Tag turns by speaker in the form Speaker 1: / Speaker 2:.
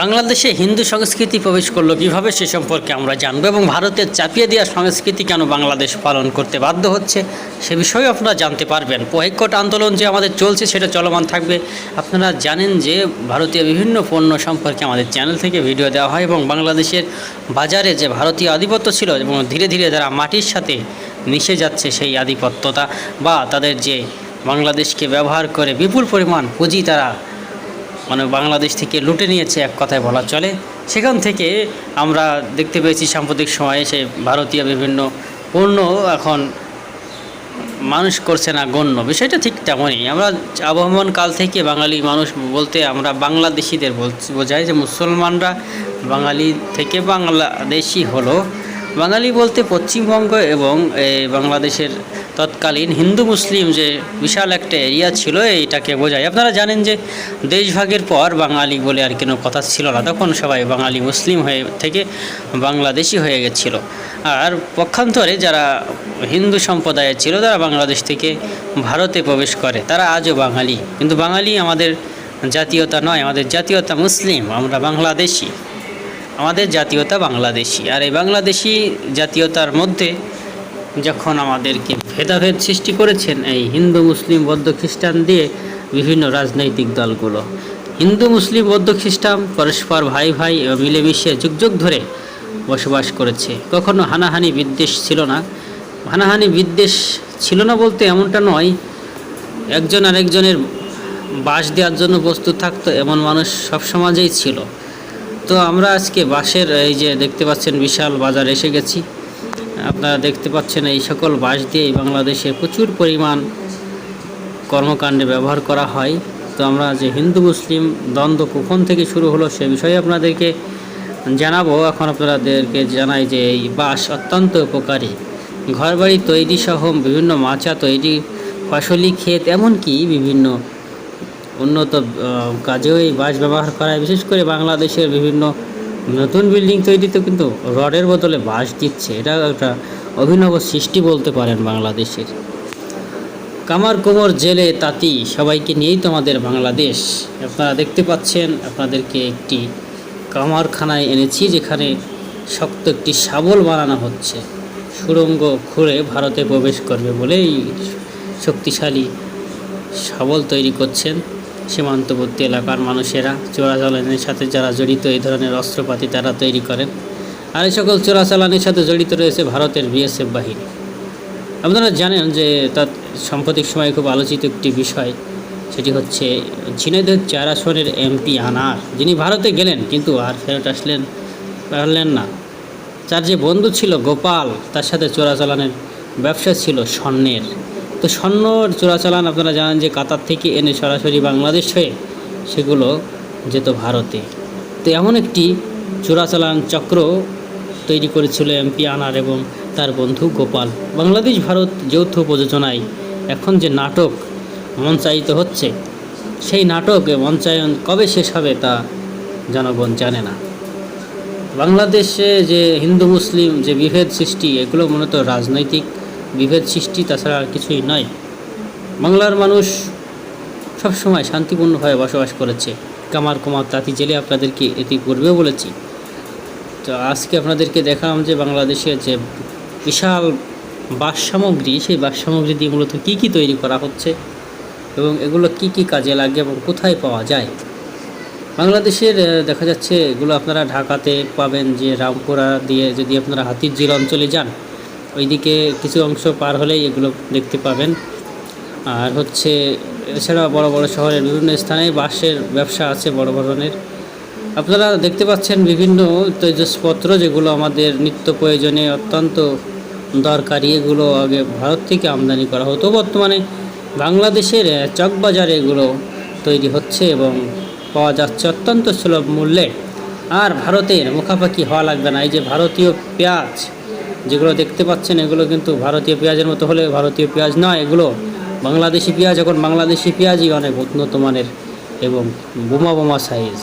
Speaker 1: বাংলাদেশে হিন্দু সংস্কৃতি প্রবেশ করল কীভাবে সে সম্পর্কে আমরা জানব এবং ভারতের চাপিয়ে দেওয়া সংস্কৃতি কেন বাংলাদেশ পালন করতে বাধ্য হচ্ছে সে বিষয়েও আপনারা জানতে পারবেন। বহিকট আন্দোলন যে আমাদের চলছে সেটা চলমান থাকবে। আপনারা জানেন যে ভারতীয় বিভিন্ন পণ্য সম্পর্কে আমাদের চ্যানেল থেকে ভিডিও দেওয়া হয় এবং বাংলাদেশের বাজারে যে ভারতীয় আধিপত্য ছিল এবং ধীরে ধীরে যারা মাটির সাথে মিশে যাচ্ছে সেই আধিপত্যতা বা তাদের যে বাংলাদেশকে ব্যবহার করে বিপুল পরিমাণ পুঁজি তারা মানে বাংলাদেশ থেকে লুটে নিয়েছে এক কথায় বলা চলে। সেখান থেকে আমরা দেখতে পেয়েছি সাম্প্রতিক সময়ে সে ভারতীয় বিভিন্ন পণ্য এখন মানুষ করছে না, গণ্য। বিষয়টা ঠিক তেমনই। আমরা আবহমান কাল থেকে বাঙালি মানুষ বলতে আমরা বাংলাদেশিদের বোঝাই যে মুসলমানরা বাঙালি থেকে বাংলাদেশি হলো। বাঙালি বলতে পশ্চিমবঙ্গ এবং বাংলাদেশের তৎকালীন হিন্দু মুসলিম যে বিশাল একটা এরিয়া ছিল, এইটাকে বোঝায়। আপনারা জানেন যে দেশভাগের পর বাঙালি বলে আর কোনো কথা ছিল না। তখন সবাই বাঙালি মুসলিম হয়ে থেকে বাংলাদেশি হয়ে গেছিল। আর পক্ষান্তরে যারা হিন্দু সম্প্রদায়ের ছিল, তারা বাংলাদেশ থেকে ভারতে প্রবেশ করে। তারা আজও বাঙালি। কিন্তু বাঙালি আমাদের জাতীয়তা নয়, আমাদের জাতীয়তা মুসলিম। আমরা বাংলাদেশি। আমাদের জাতীয়তা বাংলাদেশি। আর এই বাংলাদেশি জাতীয়তার মধ্যে যখন আমাদেরকে ভেদাভেদ সৃষ্টি করেছেন এই হিন্দু মুসলিম বৌদ্ধ খ্রিস্টান দিয়ে বিভিন্ন রাজনৈতিক দলগুলো, হিন্দু মুসলিম বৌদ্ধ খ্রিস্টান পরস্পর ভাই ভাই মিলেমিশে যুগ যুগ ধরে বসবাস করেছে। কখনো হানাহানি বিদ্বেষ ছিল না। হানাহানি বিদ্বেষ ছিল না বলতে এমনটা নয়, একজন আরেকজনের বাস দেওয়ার জন্য প্রস্তুত থাকতো এমন মানুষ সব সমাজেই ছিল। তো আমরা আজকে বাঁশের, এই যে দেখতে পাচ্ছেন বিশাল বাজার এসে গেছি। আপনারা দেখতে পাচ্ছেন এই সকল বাঁশ দিয়ে বাংলাদেশে প্রচুর পরিমাণ কর্মকাণ্ডে ব্যবহার করা হয়। তো আমরা যে হিন্দু, মুসলিম দ্বন্দ্ব কখন থেকে শুরু হলো সে বিষয়ে আপনাদেরকে জানাব। এখন আপনাদেরকে জানাই যে এই বাঁশ অত্যন্ত উপকারী। ঘরবাড়ি তৈরি সহ বিভিন্ন মাচা তৈরি, ফসলি, ক্ষেত, এমনকি বিভিন্ন উন্নত কাজেও এই বাঁশ ব্যবহার করা হয় বিশেষ করে বাংলাদেশের বিভিন্ন নতুন বিল্ডিং তৈরিতে কিন্তু রডের বদলে বাঁশ দিচ্ছে। এটা একটা অভিনব সৃষ্টি বলতে পারেন বাংলাদেশের। কামার কোমর জেলে তাঁতি, সবাইকে নিয়েই তো আমাদের বাংলাদেশ। আপনারা দেখতে পাচ্ছেন, আপনাদেরকে একটি কামারখানায় এনেছি, যেখানে শক্ত একটি শাবল বানানো হচ্ছে। সুড়ঙ্গ খুঁড়ে ভারতে প্রবেশ করবে বলেই শক্তিশালী শাবল তৈরি করছেন। সীমান্তবর্তী এলাকার মানুষেরা চোরাচালানের সাথে যারা জড়িত এই ধরনের অস্ত্রপাতি তারা তৈরি করেন। আর এই সকল চোরাচালানের সাথে জড়িত রয়েছে ভারতের বিএসএফ বাহিনী। আপনারা জানেন যে তার সাম্প্রতিক সময়ে খুব আলোচিত একটি বিষয়, সেটি হচ্ছে ঝিনাইদহ চার আসনের এমপি আনার। যিনি ভারতে গেলেন, কিন্তু আর ফেরত আসলেন, পারলেন না। তার যে বন্ধু ছিল গোপাল, তার সাথে চোরাচালানের ব্যবসা ছিল স্বর্ণের। তো স্বর্ণর চোরাচালান আপনারা জানেন যে কাতার থেকে এনে সরাসরি বাংলাদেশ হয়ে সেগুলো যেত ভারতে। তো এমন একটি চোরাচালান চক্র তৈরি করেছিল এমপি আনার এবং তার বন্ধু গোপাল। বাংলাদেশ ভারত যৌথ প্রযোজনায় এখন যে নাটক মঞ্চায়িত হচ্ছে, সেই নাটক মঞ্চায়ন কবে শেষ হবে তা জনগণ জানে না। বাংলাদেশে যে হিন্দু মুসলিম যে বিভেদ সৃষ্টি, এগুলো মূলত রাজনৈতিক বিভেদ সৃষ্টি তাছাড়া আর কিছুই নয়। বাংলার মানুষ সবসময় শান্তিপূর্ণভাবে বসবাস করেছে। কামার কুমার তাঁতি জেলে আপনাদেরকে এটি পূর্বেও বলেছি। তো আজকে আপনাদেরকে দেখালাম যে বাংলাদেশের যে বিশাল বাস সামগ্রী সেই বাস সামগ্রী দিয়ে মূলত কী কী তৈরি করা হচ্ছে এবং এগুলো কি কি কাজে লাগে এবং কোথায় পাওয়া যায়। বাংলাদেশের দেখা যাচ্ছে এগুলো আপনারা ঢাকাতে পাবেন যে রামপুরা দিয়ে যদি আপনারা হাতির হাতিরঝিল অঞ্চলে যান ওইদিকে কিছু অংশ পার হলেই এগুলো দেখতে পাবেন। আর হচ্ছে এছাড়া বড় বড় শহরের বিভিন্ন স্থানে বাঁশের ব্যবসা আছে বড় ধরনের। আপনারা দেখতে পাচ্ছেন বিভিন্ন তেজসপত্র যেগুলো আমাদের নিত্য প্রয়োজনে অত্যন্ত দরকারি। এগুলো আগে ভারত থেকে আমদানি করা হতো। বর্তমানে বাংলাদেশের চকবাজারে এগুলো তৈরি হচ্ছে এবং পাওয়া যাচ্ছে অত্যন্ত সুলভ মূল্যে। আর ভারতের মুখাপাখি হওয়া লাগবে না। এই যে ভারতীয় পেঁয়াজ যেগুলো দেখতে পাচ্ছেন, এগুলো কিন্তু ভারতীয় পেঁয়াজের মতো হলে ভারতীয় পেঁয়াজ নয় এগুলো বাংলাদেশি পেঁয়াজ, এখন বাংলাদেশি পেঁয়াজই অনেক উন্নত মানের এবং বোমা বোমা সাইজ